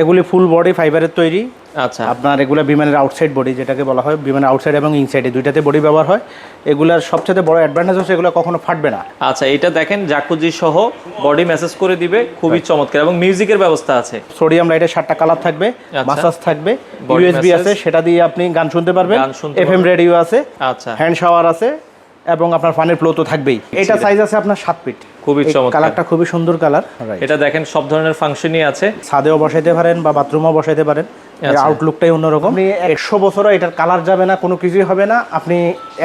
এগুলি full body ফাইবারের তৈরি। আচ্ছা। আপনার এগুলো বিমানের আউটসাইড বডি যেটাকে বলা হয় বিমানের আউটসাইড এবং ইনসাইডে দুইটাতে বডি ব্যবহার হয়। এগুলার সবচেয়ে বড় অ্যাডভান্টেজ হচ্ছে এগুলো কখনো ফাটবে না। আচ্ছা এটা দেখেন জাকুজি সহ বডি মেসেজ করে দিবে খুবই চমৎকার এবং মিউজিকের ব্যবস্থা আছে। সোডিয়াম লাইটের সাতটা কালার থাকবে মাসাজ থাকবে Body ইউএসবি আছে সেটা দিয়ে আপনি গান শুনতে পারবেন। এফএম রেডিও আছে আচ্ছা। হ্যান্ড শাওয়ার আছে এবং আপনার ফানের ফ্লো তো থাকবেই। এটা সাইজ আছে আপনার সাত ফিট খুবই চমৎকার। কালারটা খুবই সুন্দর কালার। এটা দেখেন সব ধরনের ফাংশনই আছে। ছাদেও বসাইতে পারেন বা বাথরুমও বসাইতে পারেন। এর আচ্ছা। আউটলুকটাই অন্যরকম। আপনি একশো বছরও এটার কালার যাবে না কোনো কিছুই হবে না। আপনি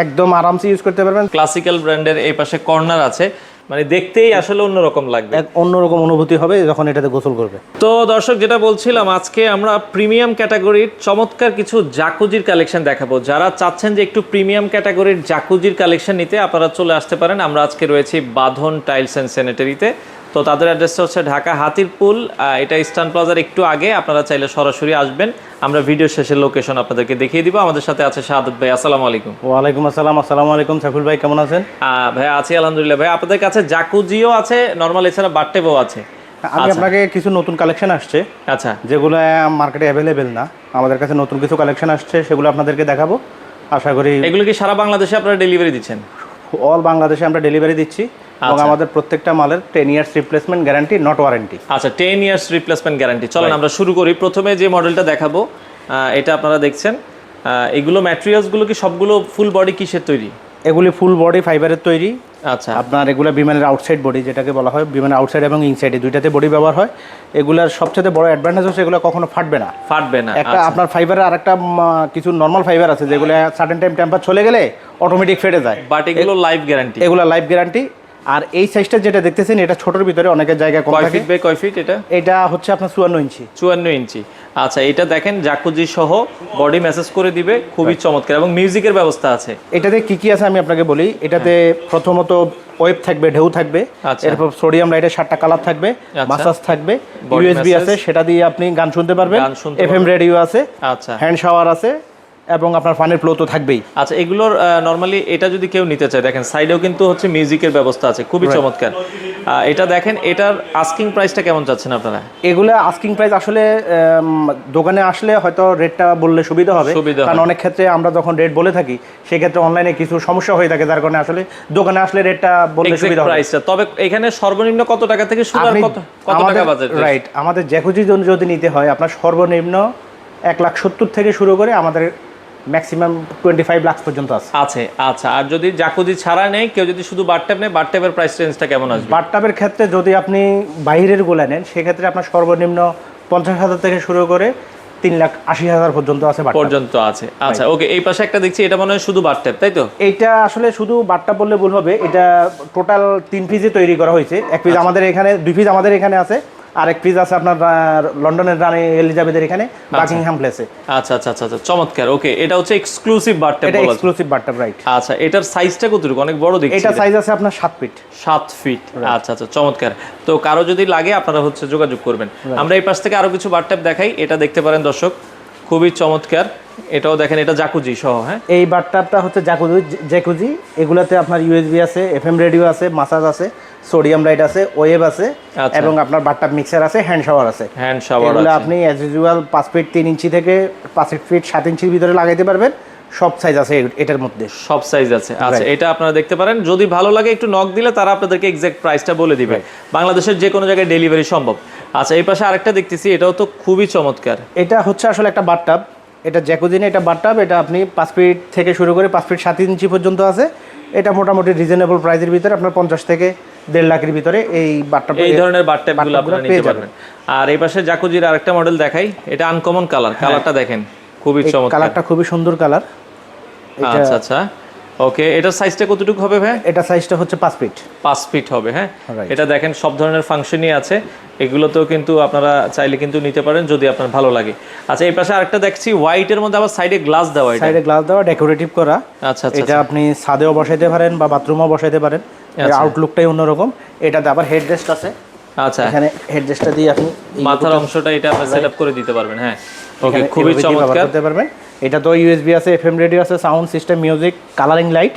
একদম আরামসে ইউজ করতে পারবেন। ক্লাসিক্যাল ব্র্যান্ডের এই পাশে কর্নার আছে। মানে দেখতেই আসলে অন্যরকম লাগবে। এক অন্যরকম অনুভূতি হবে যখন এটাতে গোসল করবে। তো দর্শক যেটা বলছিলাম আজকে আমরা প্রিমিয়াম ক্যাটাগরির চমৎকার কিছু জাকুজির কালেকশন দেখাবো। যারা চাচ্ছেন যে একটু প্রিমিয়াম ক্যাটাগরির জাকুজির কালেকশন নিতে আপনারা চলে আসতে পারেন। আমরা আজকে রয়েছি বাঁধন টাইলস অ্যান্ড স্যানিটারিতে। তো তাদের অ্যাড্রেসটা হচ্ছে ঢাকা হাতিরপুল। এটা ইস্টার্ন প্লাজার একটু আগে আপনারা চাইলে সরাসরি আসবেন। আমরা ভিডিও শেষের লোকেশন আপনাদেরকে দেখিয়ে দিব। আমাদের সাথে আছে শাহাদত ভাই আসসালামু আলাইকুম। ওয়ালাইকুম আসসালাম আসসালামু আলাইকুম। সাইফুল ভাই কেমন আছেন? ভাই আছি আলহামদুলিল্লাহ। ভাই আপনাদের কাছে জাকুজিও আছে নর্মাল এছাড়া বাট্টেবও আছে? আমি আপনাকে কিছু নতুন কালেকশন আসছে আচ্ছা। যেগুলো মার্কেটে অ্যাভেলেবেল না। আমাদের কাছে নতুন কিছু কালেকশন আসছে সেগুলো আপনাদেরকে দেখাবো। আশা করি এগুলো কি সারা বাংলাদেশে আপনারা ডেলিভারি দিচ্ছেন? অল বাংলাদেশে আমরা ডেলিভারি দিচ্ছি। এবং আচ্ছা। আমাদের প্রত্যেকটা মালের ten years replacement guarantee not warranty আচ্ছা টেন ইয়ার্স রিপ্লেসমেন্ট গ্যারান্টি চলেন আমরা শুরু করি। প্রথমে যে মডেলটা দেখাবো এটা আপনারা দেখছেন। এগুলো ম্যাটেরিয়ালসগুলো কি সবগুলো ফুল বডি কিসের তৈরি? এগুলি ফুল বডি ফাইবারের তৈরি। আচ্ছা। আপনার এগুলো বিমানের আউটসাইড বডি যেটাকে বলা হয় বিমানের আউটসাইড এবং ইনসাইডে দুইটাতে বডি ব্যবহার হয়। এগুলার সবচেয়ে বড় অ্যাডভান্টেজ হচ্ছে এগুলো কখনো ফাটবে না। ফাটবে না একটা আপনার ফাইবারের আরেকটা কিছু নর্মাল ফাইবার আছে যেগুলো সার্টেন টাইম টেম্পার চলে গেলে অটোমেটিক ফেটে যায়। বাট এগুলো লাইফ গ্যারান্টি এগুলো লাইফ গ্যারান্টি আর এই সাইজটা যেটা দেখতেছেন এটা ছোটোর ভিতরে অনেকের জায়গা কম কয় থাকে। বাই কয় ফিট এটা? এটা হচ্ছে আপনার চুয়ান্ন ইঞ্চি। চুয়ান্ন ইঞ্চি। আচ্ছা এটা দেখেন জাকুজি সহ বডি মেসেজ করে দিবে খুবই চমৎকার। এবং মিউজিকের ব্যবস্থা আছে। এটাতে কি কি আছে আমি আপনাকে বলি? এটাতে প্রথমত ওয়েব থাকবে ঢেউ থাকবে। আচ্ছা। এরপর সোডিয়াম লাইটের সাতটা কালার থাকবে আচ্ছা। মাসাজ থাকবে Body ইউএসবি আছে সেটা দিয়ে আপনি গান শুনতে পারবেন। এফএম রেডিও আছে আচ্ছা। হ্যান্ড শাওয়ার আছে এবং আপনার ফানের ফ্লো তো থাকবেই। আচ্ছা এগুলোর নর্মালি এটা যদি কেউ নিতে চায় দেখেন সাইডেও কিন্তু হচ্ছে মিউজিকের ব্যবস্থা আছে খুবই চমৎকার। এটা দেখেন এটার আস্কিং প্রাইসটা কেমন চাচ্ছেন আপনারা? এগুলো আস্কিং প্রাইস আসলে দোকানে আসলে হয়তো রেটটা বললে সুবিধা হবে কারণ অনেক ক্ষেত্রে আমরা যখন রেট বলে থাকি সেক্ষেত্রে অনলাইনে কিছু সমস্যা হয়ে থাকে যার কারণে আসলে দোকানে আসলে রেটটা বললে সুবিধা হবে। প্রাইসটা তবে এখানে সর্বনিম্ন কত টাকা থেকে শুরু কত কত টাকা বাজেট রাইট আমাদের জ্যাকুজি যদি নিতে হয় আপনার সর্বনিম্ন এক লাখ সত্তর থেকে শুরু করে আমাদের ম্যাক্সিমাম টোয়েন্টি ফাইভ লাখ পর্যন্ত আছে। আছে আচ্ছা আর যদি জাকুজি ছাড়া নেই কেউ যদি শুধু বারট্যাপ নেয় বারট্যাপের প্রাইস রেঞ্জটা কেমন আসবে? বাটটাপের ক্ষেত্রে যদি আপনি বাইরের গোলা নেন সেক্ষেত্রে আপনার সর্বনিম্ন পঞ্চাশ হাজার থেকে শুরু করে তিন লাখ আশি হাজার পর্যন্ত আছে পর্যন্ত আছে। আচ্ছা ওকে এই পাশে একটা দেখছি এটা মনে হয় শুধু বারট্যাপ তাই তো? এইটা আসলে শুধু বাট্টা বললে ভুল হবে এটা টোটাল তিন পিসে তৈরি করা হয়েছে। এক পিস আমাদের এখানে দুই পিস আমাদের এখানে আছে। আর এক পিস আছে আপনার লন্ডনের রানী এলিজাবেথের এখানে বাকিংহাম প্লেসে আচ্ছা আচ্ছা আচ্ছা আচ্ছা চমৎকার। ওকে এটা হচ্ছে এক্সক্লুসিভ বারট্যাপ এটা। এক্সক্লুসিভ বাট্টা রাইট আচ্ছা এটার সাইজটা কতটুকু? অনেক বড় দেখছি এটা সাইজ আছে আপনার 7 ফিট 7 ফিট আচ্ছা আচ্ছা চমৎকার। তো কারও যদি লাগে আপনারা হচ্ছে যোগাযোগ করবেন। আমরা এই পাশ থেকে আরও কিছু বারট্যাপ দেখাই। এটা দেখতে পারেন দর্শক। খুবই চমৎকার। এটাও দেখেন এটা জাকুজি সহ হ্যাঁ? এই বাটটাপটা হচ্ছে জাকুজি জ্যাকুজি এগুলাতে আপনার ইউএসবি আছে এফএম রেডিও আছে মাসাজ আছে সোডিয়াম লাইট আছে ওয়েব আছে আচ্ছা। এবং আপনার বাটটাপ মিক্সার আছে হ্যান্ড শাওয়ার আছে। হ্যান্ড শাওয়ার এগুলো আপনি অ্যাজ ইউজুয়াল পাঁচ ফিট তিন ইঞ্চি থেকে পাঁচ ফিট সাত ইঞ্চির ভিতরে লাগাইতে পারবেন। সব সাইজ আছে এটার মধ্যে। সব সাইজ আছে। আচ্ছা এটা আপনারা দেখতে পারেন। যদি ভালো লাগে একটু নক দিলে তারা আপনাদেরকে এক্সাক্ট প্রাইসটা বলে দিবে। বাংলাদেশের যে কোনো জায়গায় ডেলিভারি সম্ভব। আচ্ছা এই পাশে আরেকটা দেখতেছি এটাও তো খুবই চমৎকার। এটা হচ্ছে আসলে একটা বাটটাপ এটা জ্যাকুজিনে এটা বাটটাপ এটা আপনি পাঁচ ফিট থেকে শুরু করে পাঁচ ফিট সাত ইঞ্চি পর্যন্ত আছে। এটা মোটামুটি রিজনেবল প্রাইসের ভিতরে আপনার পঞ্চাশ থেকে দেড় লাখের ভিতরে এই বাটটাপ এই ধরনের বাট্টাপগুলো আপনারা নিতে পারবেন। আর এই পাশে জাকুজির আরেকটা মডেল দেখাই এটা আনকমন কালার কালারটা দেখেন খুবই চমৎকার। কালারটা খুবই সুন্দর কালার আচ্ছা আচ্ছা। ওকে এটার সাইজটা কতটুকু হবে ভাই? এটা সাইজটা হচ্ছে পাঁচ ফিট। পাঁচ ফিট হবে হ্যাঁ? এটা দেখেন সব ধরনের ফাংশনই আছে। এগুলোতেও কিন্তু আপনারা চাইলে কিন্তু নিতে পারেন যদি আপনার ভালো লাগে। আচ্ছা এই পাশে আরেকটা দেখছি হোয়াইটের মধ্যে আবার সাইডে গ্লাস দেওয়া এটা। সাইডে গ্লাস দেওয়া ডেকোরেটিভ করা। আচ্ছা আচ্ছা এটা আপনি ছাদেও বসাইতে পারেন বা বাথরুমেও বসাইতে পারেন। এর আউটলুকটাই অন্যরকম। এটাতে আবার হেডরেস্ট আছে। আচ্ছা। এখানে হেডরেস্টটা দিয়ে আপনি মাথার অংশটা এটা আপনি সেট করে দিতে পারবেন হ্যাঁ। ওকে খুবই চমৎকার। করতে পারবেন। এটা তো ইউএসবি আছে এফএম রেডিও আছে sound system music colouring light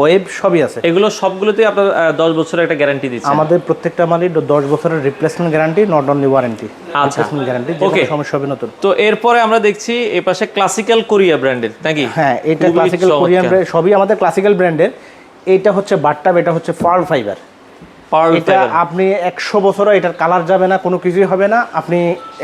web সবই আছে। এগুলো সবগুলোতেই আপনার দশ বছরের একটা গ্যারান্টি দিচ্ছে আমাদের প্রত্যেকটা মালই দশ বছরের replacement guarantee not only warranty আচ্ছা। গ্যারান্টি কোনো সমস্যা হবে নতুন। তো এরপরে আমরা দেখছি এই পাশে ক্লাসিক্যাল কোরিয়া ব্র্যান্ডের নাকি? হ্যাঁ এটা ক্লাসিক্যাল কোরিয়ান। সবই আমাদের ক্লাসিক্যাল ব্র্যান্ডের এইটা হচ্ছে বাটটাব এটা হচ্ছে পার্ল ফাইবার এটা আপনি একশো বছরও এটার কালার যাবে না কোনো কিছুই হবে না। আপনি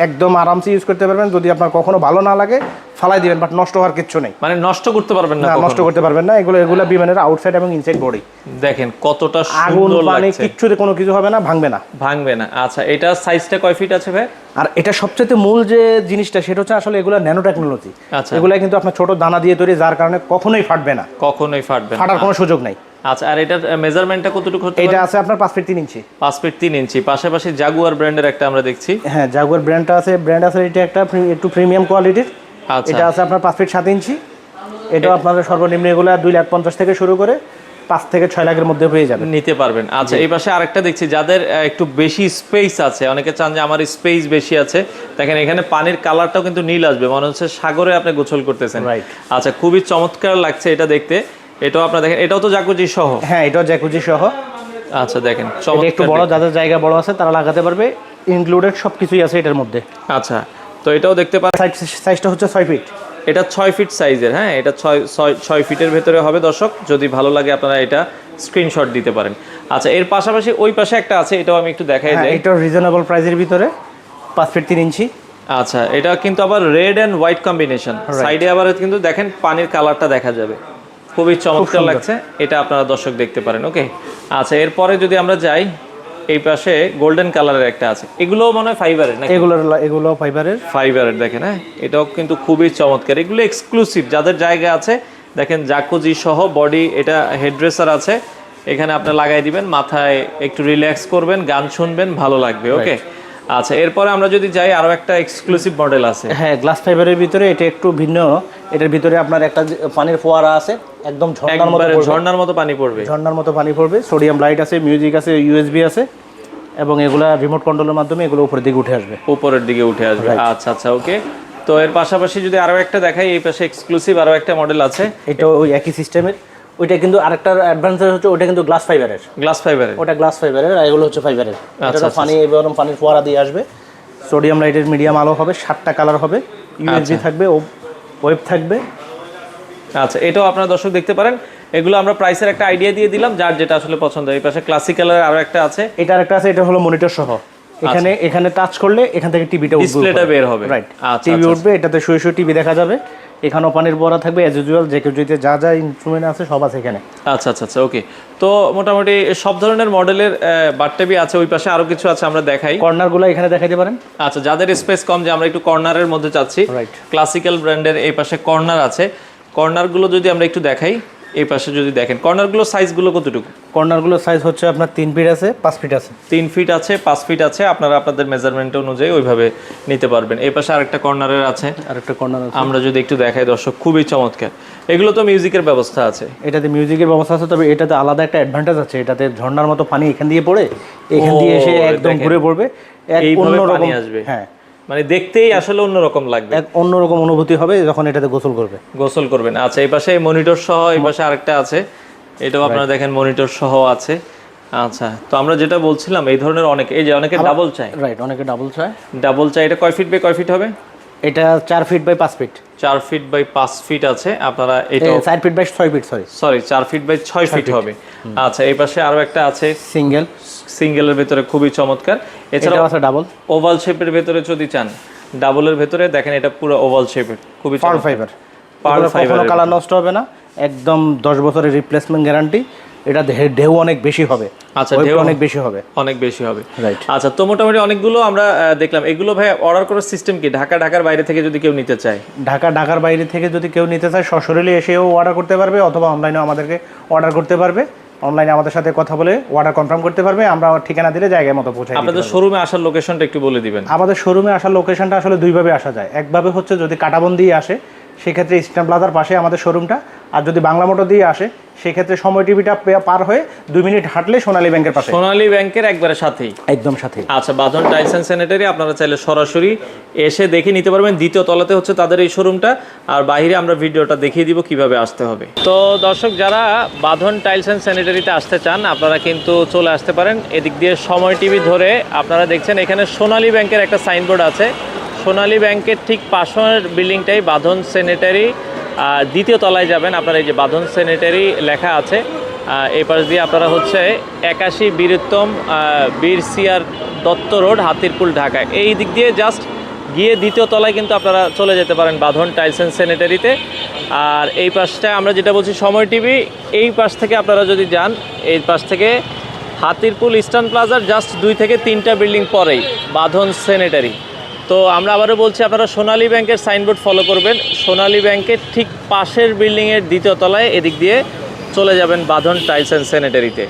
একদম আরামসে ইউজ করতে পারবেন। যদি আপনার কখনো ভালো না লাগে ফালাই দিবেন বাট নষ্ট হওয়ার কিচ্ছু নেই। মানে নষ্ট করতে পারবেন না নষ্ট করতে পারবেন না। এগুলো এগুলো বিমানের আউটসাইড এবং ইনসাইড বডি দেখেন কতটা আগুন লাগছে। কিচ্ছুতে কোনো কিছু হবে না ভাঙবে না। ভাঙবে না। আচ্ছা এটা সাইজটা কয় ফিট আছে ভাই? আর এটা সবচেয়ে মূল যে জিনিসটা সেটা হচ্ছে আসলে এগুলো ন্যানো টেকনোলজি। এগুলো কিন্তু আপনার ছোট দানা দিয়ে তৈরি যার কারণে কখনোই ফাটবে না। কখনোই ফাটবে ফাটার কোনো সুযোগ নাই। আচ্ছা আর এটার মেজারমেন্টটা কতটুকু হতে এটা আছে আপনার পাঁচ ফিট তিন ইঞ্চি। পাঁচ ফিট তিন ইঞ্চি। পাশাপাশি জাগুয়ার ব্র্যান্ডের একটা আমরা দেখছি। হ্যাঁ জাগুয়ার ব্র্যান্ডটা আছে। ব্র্যান্ড আছে এটা একটা একটু প্রিমিয়াম কোয়ালিটির আচ্ছা। এটা আছে আপনার পাঁচ ফিট সাত ইঞ্চি। এটাও আপনাদের সর্বনিম্ন এগুলো দুই লাখ পঞ্চাশ থেকে শুরু করে পাঁচ থেকে ছয় লাখের মধ্যে পেয়ে যাবেন নিতে পারবেন। আচ্ছা এই পাশে আরেকটা দেখছি। যাদের একটু বেশি স্পেস আছে অনেকে চান যে আমার স্পেস বেশি আছে। দেখেন এখানে পানির কালারটাও কিন্তু নীল আসবে। মনে হচ্ছে সাগরে আপনি গোসল করতেছেন. আচ্ছা খুবই চমৎকার লাগছে এটা দেখতে। এটাও আপনার দেখেন এটাও তো জাকুজি সহ। হ্যাঁ এটাও জ্যাকুজি সহ। আচ্ছা দেখেন এটা একটু বড় যাদের জায়গা বড় আছে তারা লাগাতে পারবে। ইনক্লুডেড সব কিছুই আছে এটার মধ্যে। আচ্ছা তো এটাও দেখতে পাচ্ছেন সাইজটা হচ্ছে ছয় ফিট এটা ছয় ফিট সাইজের হ্যাঁ এটা ছয় ছয় ফিটের ভেতরে হবে দর্শক। যদি ভালো লাগে আপনারা এটা স্ক্রিনশট দিতে পারেন। আচ্ছা এর পাশাপাশি ওই পাশে একটা আছে এটাও আমি একটু দেখাই দেই। এটাও রিজনেবল প্রাইসের ভিতরে পাঁচ ফিট তিন ইঞ্চি আচ্ছা এটা কিন্তু আবার রেড অ্যান্ড হোয়াইট কম্বিনেশন সাইডে আবার কিন্তু দেখেন পানির কালারটা দেখা যাবে। খুবই চমৎকার লাগছে। এটা আপনারা দর্শক দেখতে পারেন ওকে? আচ্ছা এরপরে যদি আমরা যাই এই পাশে গোল্ডেন কালারের একটা আছে। এগুলো মনে হয় ফাইবারের না এগুলোর এগুলো ফাইবারের ফাইবারের দেখেন হ্যাঁ? এটাও কিন্তু খুবই চমৎকার। এগুলো এক্সক্লুসিভ যাদের জায়গা আছে দেখেন জাকুজি সহ বডি এটা হেডড্রেসার আছে। এখানে আপনি লাগাই দিবেন মাথায় একটু রিল্যাক্স করবেন গান শুনবেন ভালো লাগবে ওকে? আচ্ছা এরপরে আমরা যদি যাই আরও একটা এক্সক্লুসিভ মডেল আছে। হ্যাঁ গ্লাস ফাইবারের ভিতরে এটা একটু ভিন্ন। এটার ভিতরে আপনার একটা পানির ফোয়ারা আছে একদম ঝর্ণার মতো ঝর্ণার মতো পানি পড়বে। ঝর্ণার মতো পানি পড়বে। সোডিয়াম লাইট আছে মিউজিক আছে ইউএসবি আছে এবং এগুলা রিমোট কন্ট্রোলের মাধ্যমে এগুলো উপরের দিকে উঠে আসবে। উপরের দিকে উঠে আসবে। আচ্ছা আচ্ছা ওকে তো এর পাশাপাশি যদি আরও একটা দেখাই এই পাশে এক্সক্লুসিভ আরও একটা মডেল আছে। এটা ওই একই সিস্টেমের ওইটা কিন্তু আরেকটা অ্যাডভান্সের হচ্ছে ওইটা কিন্তু গ্লাস ফাইবারের গ্লাস ফাইবারের ওটা গ্লাস ফাইবারের আর এগুলো হচ্ছে ফাইবারের আচ্ছা, এটা পানি এবং পানির ফোয়ারা দিয়ে আসবে। সোডিয়াম লাইটের মিডিয়াম আলো হবে সাতটা কালার হবে ইউএসবি থাকবে ওয়েব থাকবে। আচ্ছা এটাও আপনারা দর্শক দেখতে পারেন। এগুলো আমরা প্রাইসের একটা আইডিয়া দিয়ে দিলাম যার যেটা আসলে পছন্দ। এই পাশে ক্লাসিক্যালের আরও একটা আছে। এটার একটা আছে এটা হলো মনিটর সহ। এখানে এখানে টাচ করলে এখান থেকে টিভিটা উঠবে ডিসপ্লেটা বের হবে। রাইট আচ্ছা টিভি উঠবে এটাতে শুয়ে শুয়ে টিভি দেখা যাবে। এখানেও পানির বড়া থাকবে অ্যাজ ইউজুয়াল যে কেউ যদি যা যা ইনস্ট্রুমেন্ট আছে সব আছে এখানে। আচ্ছা আচ্ছা আচ্ছা ওকে তো মোটামুটি সব ধরনের মডেলের বাটটেবি আছে ওই পাশে আরও কিছু আছে আমরা দেখাই। কর্নারগুলো এখানে দেখাইতে পারেন। আচ্ছা যাদের স্পেস কম যে আমরা একটু কর্নারের মধ্যে চাচ্ছি রাইট ক্লাসিক্যাল ব্র্যান্ডের এই পাশে কর্নার আছে। কর্নারগুলো যদি আমরা একটু দেখাই। এই পাশে যদি দেখেন কর্নারগুলো সাইজগুলো কতটুকু? কর্নারগুলোর সাইজ হচ্ছে আপনার তিন ফিট আছে পাঁচ ফিট আছে। তিন ফিট আছে পাঁচ ফিট আছে আপনারা আপনাদের মেজারমেন্ট অনুযায়ী ওইভাবে নিতে পারবেন। এই পাশে আরেকটা কর্নারের আছে। আর একটা কর্নার আছে। আমরা যদি একটু দেখাই দর্শক খুবই চমৎকার। এগুলো তো মিউজিকের ব্যবস্থা আছে। এটাতে মিউজিকের ব্যবস্থা আছে তবে এটাতে আলাদা একটা অ্যাডভান্টেজ আছে। এটাতে ঝর্ণার মতো পানি এখান দিয়ে পড়ে এখান দিয়ে এসে একদম ঘুরে পড়বে। এক এইভাবে অন্যরকম পানি আসবে। হ্যাঁ। মানে দেখতেই আসলে অন্যরকম লাগবে। এক অন্যরকম অনুভূতি হবে যখন এটাতে গোসল করবে। গোসল করবেন আচ্ছা এই পাশে মনিটর সহ এই পাশে আরেকটা আছে। এটাও আপনারা দেখেন মনিটর সহ আছে। আচ্ছা তো আমরা যেটা বলছিলাম এই ধরনের অনেক এই যে অনেকে ডাবল চাই রাইট অনেকে ডাবল চাই ডাবল চাই এটা কয় ফিট বে কয় ফিট হবে? এটা চার ফিট বাই পাঁচ ফিট চার ফিট বাই পাঁচ ফিট আছে আপনারা এটা চার ফিট বাই ছয় ফিট সরি সরি চার ফিট বাই ছয় ফিট হবে। আচ্ছা এই পাশে আরও একটা আছে। সিঙ্গেল সিঙ্গেলের ভেতরে খুবই চমৎকার। এছাড়া আছে ডাবল ওভাল শেপের ভেতরে যদি চান ডাবলের ভেতরে দেখেন এটা পুরো ওভাল শেপের খুবই পার্ল। ফাইবার fiber এর কালার নষ্ট হবে না একদম দশ বছরের রিপ্লেসমেন্ট গ্যারান্টি এটা ঢেউ অনেক বেশি হবে। আচ্ছা, ঢেউ- অনেক বেশি হবে। অনেক বেশি হবে। রাইট আচ্ছা তো মোটামুটি অনেকগুলো আমরা দেখলাম। এগুলো ভাই অর্ডার করার সিস্টেম কি? ঢাকা ঢাকার বাইরে থেকে যদি কেউ নিতে চায়? ঢাকা ঢাকার বাইরে থেকে যদি কেউ নিতে চায় সশরীরে এসেও অর্ডার করতে পারবে অথবা অনলাইনেও আমাদেরকে অর্ডার করতে পারবে। অনলাইনে আমাদের সাথে কথা বলে অর্ডার কনফার্ম করতে পারবে। আমরা ঠিকানা দিলে জায়গায় মতো পৌঁছাই দিতে আপনাদের শোরুমে আসার লোকেশনটা একটু বলে দিবেন। আমাদের শোরুমে আসার লোকেশনটা আসলে দুইভাবে আসা যায়। একভাবে হচ্ছে যদি কাটাবন্দি আসে সেক্ষেত্রে ইস্টার্ন প্লাজার পাশে আমাদের শোরুমটা আর যদি বাংলা মোটর দিয়ে আসে সেক্ষেত্রে সময় টিভিটা পার হয়ে দুই মিনিট হাঁটলে সোনালী ব্যাংকের পাশে। সোনালী ব্যাংকের একবারে সাথেই। একদম সাথে আচ্ছা বাঁধন টাইলস অ্যান্ড স্যানিটারি আপনারা চাইলে সরাসরি এসে দেখে নিতে পারবেন। দ্বিতীয় তলাতে হচ্ছে তাদের এই শোরুমটা আর বাইরে আমরা ভিডিওটা দেখিয়ে দিব কীভাবে আসতে হবে। তো দর্শক যারা বাঁধন টাইলস অ্যান্ড স্যানিটারিতে আসতে চান আপনারা কিন্তু চলে আসতে পারেন। এদিক দিয়ে সময় টিভি ধরে আপনারা দেখছেন এখানে সোনালী ব্যাংকের একটা সাইনবোর্ড আছে। সোনালী ব্যাংকের ঠিক পাশের বিল্ডিংটাই বাঁধন স্যানিটারি। দ্বিতীয় তলায় যাবেন। আপনার এই যে বাঁধন স্যানিটারি লেখা আছে। এই পাশ দিয়ে আপনারা হচ্ছে একাশি Bir Uttam Bir C R Datta road, Hatirpool, Dhaka. এই দিক দিয়ে জাস্ট গিয়ে দ্বিতীয় তলায় কিন্তু আপনারা চলে যেতে পারেন বাঁধন টাইলস অ্যান্ড স্যানিটারিতে আর এই পাশটা আমরা যেটা বলছি সময় টিভি, এই পাশ থেকে আপনারা যদি যান, এই পাশ থেকে হাতিরপুল ইস্টার্ন প্লাজার জাস্ট দুই থেকে তিনটা বিল্ডিং পরেই, বাঁধন স্যানিটারি তো আমরা আবারও বলছি, আপনারা সোনালী ব্যাংকের সাইনবোর্ড ফলো করবেন। সোনালী ব্যাংকের ঠিক পাশের বিল্ডিংয়ের দ্বিতীয় তলায় এদিক দিয়ে চলে যাবেন বাঁধন টাইলস অ্যান্ড স্যানিটারিতে।